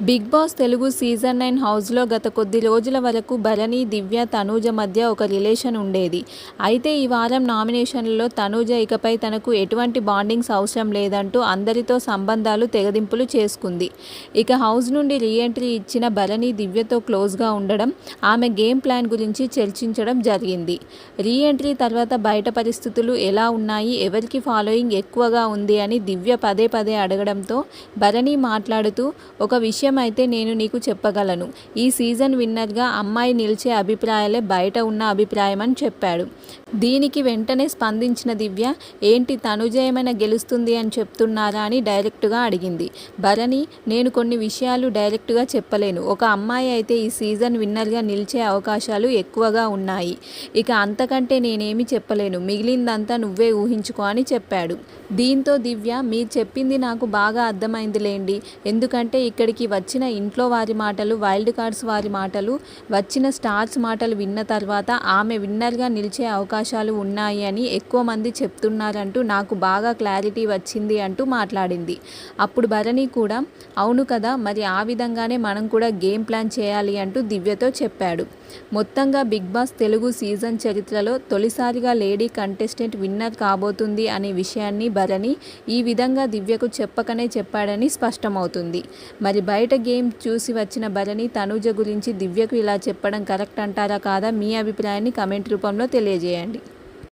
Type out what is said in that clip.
Big boss Telugu season nine హౌస్లో గత కొద్ది రోజుల వరకు భరణి దివ్య తనూజ మధ్య ఒక రిలేషన్ ఉండేది. అయితే ఈ వారం నామినేషన్లలో తనూజ ఇకపై తనకు ఎటువంటి బాండింగ్స్ అవసరం లేదంటూ అందరితో సంబంధాలు తెగదింపులు చేసుకుంది. ఇక హౌస్ నుండి రీఎంట్రీ ఇచ్చిన భరణి దివ్యతో క్లోజ్గా ఉండడం ఆమె గేమ్ ప్లాన్ గురించి చర్చించడం జరిగింది. రీఎంట్రీ తర్వాత బయట పరిస్థితులు ఎలా ఉన్నాయి ఎవరికి ఫాలోయింగ్ ఎక్కువగా ఉంది అని దివ్య పదే పదే అడగడంతో భరణి మాట్లాడుతూ ఒక విషయం అయితే నేను నీకు చెప్పగలను. ఈ సీజన్ విన్నర్గా అమ్మాయి నిలిచే అభిప్రాయాలే బయట ఉన్న అభిప్రాయం అని చెప్పాడు. దీనికి వెంటనే స్పందించిన దివ్య ఏంటి తనుజ ఏమైనా గెలుస్తుంది అని చెప్తున్నారా? అని డైరెక్ట్గా అడిగింది. భరణి నేను కొన్ని విషయాలు డైరెక్ట్గా చెప్పలేను. ఒక అమ్మాయి అయితే ఈ సీజన్ విన్నర్గా నిలిచే అవకాశాలు ఎక్కువగా ఉన్నాయి. ఇక అంతకంటే నేనేమి చెప్పలేను. మిగిలిందంతా నువ్వే ఊహించుకో అని చెప్పాడు. దీంతో దివ్య మీరు చెప్పింది నాకు బాగా అర్థమైందిలేండి. ఎందుకంటే ఇక్కడికి వచ్చిన ఇంట్లో వారి మాటలు వైల్డ్ కార్డ్స్ వారి మాటలు వచ్చిన స్టార్స్ మాటలు విన్న తర్వాత ఆమె విన్నర్గా నిలిచే అవకాశాలు ఉన్నాయి అని ఎక్కువ మంది చెప్తున్నారంటూ నాకు బాగా క్లారిటీ వచ్చింది అంటూ మాట్లాడింది. అప్పుడు భరణి కూడా అవును కదా మరి ఆ విధంగానే మనం కూడా గేమ్ ప్లాన్ చేయాలి అంటూ దివ్యతో చెప్పాడు. మొత్తంగా బిగ్ బాస్ తెలుగు సీజన్ చరిత్రలో తొలిసారిగా లేడీ కంటెస్టెంట్ విన్నర్ కాబోతుంది అనే విషయాన్ని భరణి ఈ విధంగా దివ్యకు చెప్పకనే చెప్పాడని స్పష్టమవుతుంది. మరి బయట గేమ్ చూసి వచ్చిన భరణి తనూజ గురించి దివ్యకు ఇలా చెప్పడం కరెక్ట్ అంటారా కాదా మీ అభిప్రాయాన్ని కమెంట్ రూపంలో తెలియజేయండి.